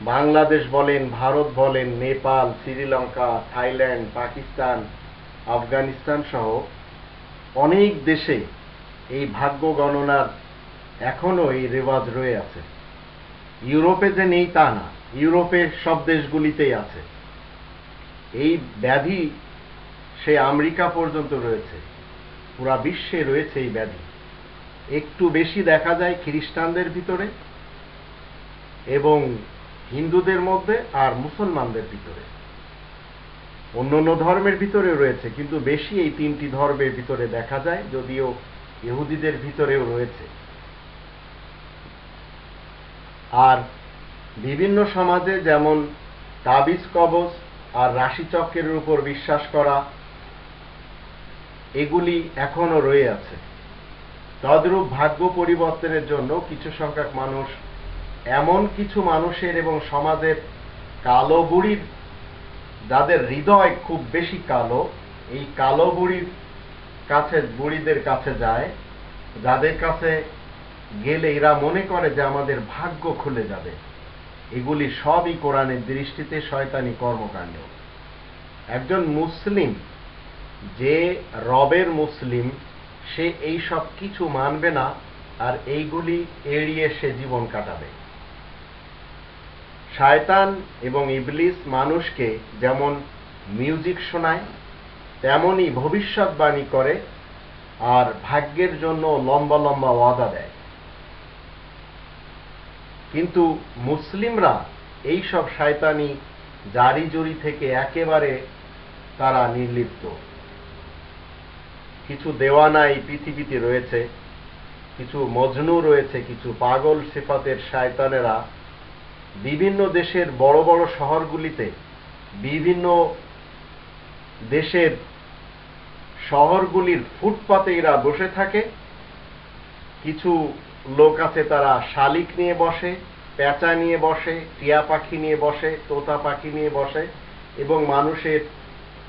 বাংলাদেশ বলেন, ভারত বলেন, নেপাল, শ্রীলঙ্কা, থাইল্যান্ড, পাকিস্তান, আফগানিস্তান সহ অনেক দেশে এই ভাগ্য গণনার এখনও এই রেওয়াজ রয়ে আছে। ইউরোপে যে নেই তা না, ইউরোপে সব দেশগুলিতেই আছে। এই ব্যাধি সে আমেরিকা পর্যন্ত রয়েছে, পুরা বিশ্বে রয়েছে এই ব্যাধি। একটু বেশি দেখা যায় খ্রিস্টানদের ভিতরে এবং হিন্দুদের মধ্যে আর মুসলমানদের ভিতরে। অন্য অন্য ধর্মের ভিতরে রয়েছে, কিন্তু বেশি এই তিনটি ধর্মের ভিতরে দেখা যায়, যদিও ইহুদিদের ভিতরেও রয়েছে। আর বিভিন্ন সমাজে যেমন তাবিজ কবজ আর রাশিচক্রের উপর বিশ্বাস করা, এগুলি এখনও রয়ে আছে। তদ্রূপ ভাগ্য পরিবর্তনের জন্য কিছু সংখ্যক মানুষ এমন কিছু মানুষের এবং সমাজের কালো বুড়ির, যাদের হৃদয় খুব বেশি কালো, এই কালো বুড়ির কাছে, বুড়িদের কাছে যায়। যাদের কাছে গেলে এরা মনে করে যে আমাদের ভাগ্য খুলে যাবে। এগুলি সবই কোরআনের দৃষ্টিতে শয়তানি কর্মকাণ্ড। একজন মুসলিম, যে রবের মুসলিম, সে এই সব কিছু মানবে না, আর এইগুলি এড়িয়ে সে জীবন কাটাবে। শায়তান এবং ইবলিস মানুষকে যেমন মিউজিক শোনায়, তেমনই ভবিষ্যৎবাণী করে আর ভাগ্যের জন্য লম্বা লম্বা ওয়াদা দেয়। কিন্তু মুসলিমরা এই সব শায়তানি জারি জুরি থেকে একেবারে তারা নির্লিপ্ত। কিছু দেওয়ানা এই পৃথিবীতে রয়েছে, কিছু মজনু রয়েছে, কিছু পাগল সিফাতের শায়তানেরা বিভিন্ন দেশের বড় বড় শহরগুলিতে বিভিন্ন দেশের শহরগুলির ফুটপাতে এরা বসে থাকে। কিছু লোক আছে তারা শালিক নিয়ে বসে পেঁচা নিয়ে বসে, টিয়া পাখি নিয়ে বসে, তোতা পাখি নিয়ে বসে এবং মানুষের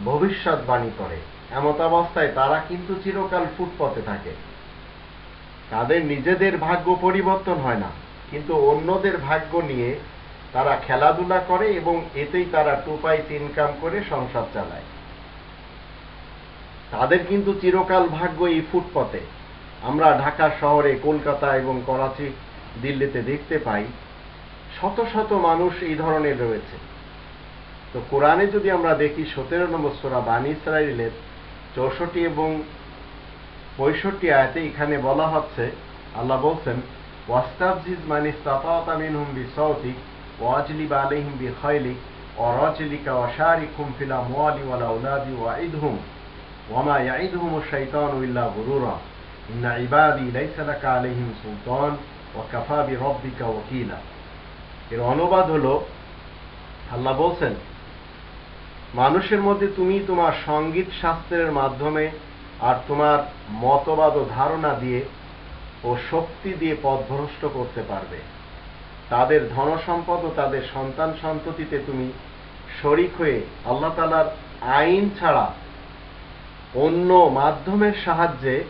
ভবিষ্যৎবাণী করে। এমত অবস্থায় তারা কিন্তু চিরকাল ফুটপথে থাকে। তাদের নিজেদের ভাগ্য পরিবর্তন হয় না। কিন্তু অন্যদের ভাগ্য নিয়ে তারা খেলাধুলা করে এবং এতেই তারা টু পাইস ইনকাম করে সংসার চালায়। তাদের কিন্তু চিরকাল ভাগ্য এই ফুটপথে আমরা ঢাকা শহরে, কলকাতা এবং করাচি, দিল্লিতে দেখতে পাই, শত শত মানুষ এই ধরনের রয়েছে। তো কোরআনে যদি আমরা দেখি, সতেরো নম্বর সোরা বানী ইসরায়েলের চৌষট্টি এবং পঁয়ষট্টি আয়াতে এখানে বলা হচ্ছে, আল্লাহ বলছেন স্তাফাতা মিনহুম বিসাউতিক ওয়াজলিব আলাইহিম বিখাইলিক ওয়ারাজলিকা ওয়াশারিকুম ফিল আমওয়ালি ওয়াল আওলাদি ওয়াইদহুম ওয়ামা ইয়াইদহুম আশ-শাইতানু ইল্লা গুরুরা ইন্না ইবাদি লাইসা লাকা আলাইহিম সুলতান ওয়া কাফা বিরাব্বিকা ওয়াকিলা এর অনুবাদ হলো, আল্লাহ বলছেন, মানুষের মধ্যে তুমি তোমার সংগীত শাস্ত্রের মাধ্যমে আর তোমার মতবাদ ও ধারণা দিয়ে ও শক্তি দিয়ে পথভ্রষ্ট করতে পারবে। তাদের ধনসম্পদ ও তাদের সন্তান সন্ততিতে তুমি শরিক হয়ে আল্লাহ তালার আইন ছাড়া অন্য মাধ্যমের সাহায্যে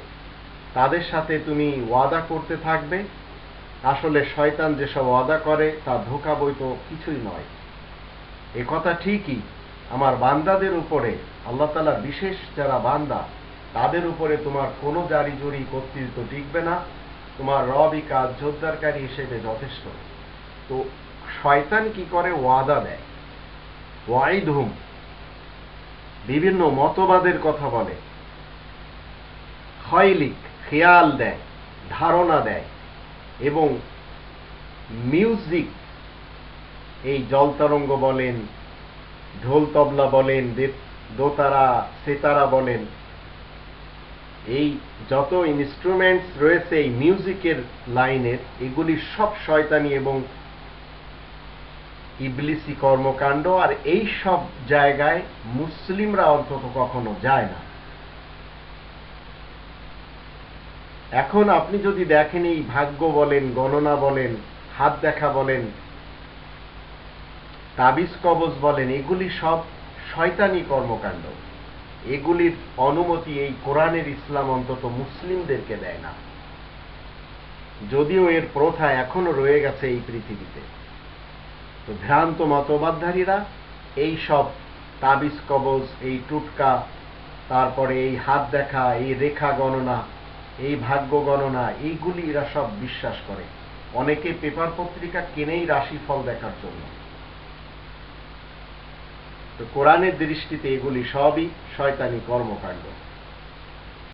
তাদের সাথে তুমি ওয়াদা করতে থাকবে। আসলে শয়তান যেসব ওয়াদা করে, তা ধোকা বইত কিছুই নয়। এ কথা ঠিকই। আমার বান্দাদের উপরে, আল্লাহ তালা বিশেষ যারা বান্দা, তাদের উপরে তোমার কোনো জারি জুরি কর্তৃত্ব টিকবে না। তোমার রবই কাজ জোরদারকারী হিসেবে যথেষ্ট। তো শয়তান কি করে ওয়াদা দেয়? ওয়াইদ হুম বিভিন্ন মতবাদের কথা বলে। খয়লিক, খেয়াল দেয়, ধারণা দেয় এবং মিউজিক, এই জলতরঙ্গ বলেন ঢোল তবলা বলেন দোতারা, সেতারা বলেন এই যত ইনস্ট্রুমেন্টস রয়েছে, এই মিউজিকের লাইনের এগুলি সব শয়তানি এবং ইবলিসি কর্মকাণ্ড, আর এই সব জায়গায় মুসলিমরা অন্তত কখনো যায় না। এখন আপনি যদি দেখেন, এই ভাগ্য বলেন, গণনা বলেন, হাত দেখা বলেন, তাবিজ কবজ বলেন, এগুলি সব শয়তানি কর্মকাণ্ড। এগুলির অনুমতি এই কোরআনের ইসলাম অন্তত মুসলিমদেরকে দেয় না। যদিও এর প্রথা এখনও রয়ে গেছে এই পৃথিবীতে। তো ভ্রান্ত মতবাদধারীরা এই সব তাবিজ, কবজ, এই টুটকা, তারপরে এই হাত দেখা, এই রেখা গণনা, এই ভাগ্য গণনা, এইগুলি এরা সব বিশ্বাস করে। অনেকে পেপার পত্রিকা কেনেই রাশিফল দেখার জন্য। তো কোরআনের দৃষ্টিতে এগুলি সবই শয়তানি কর্মকাণ্ড।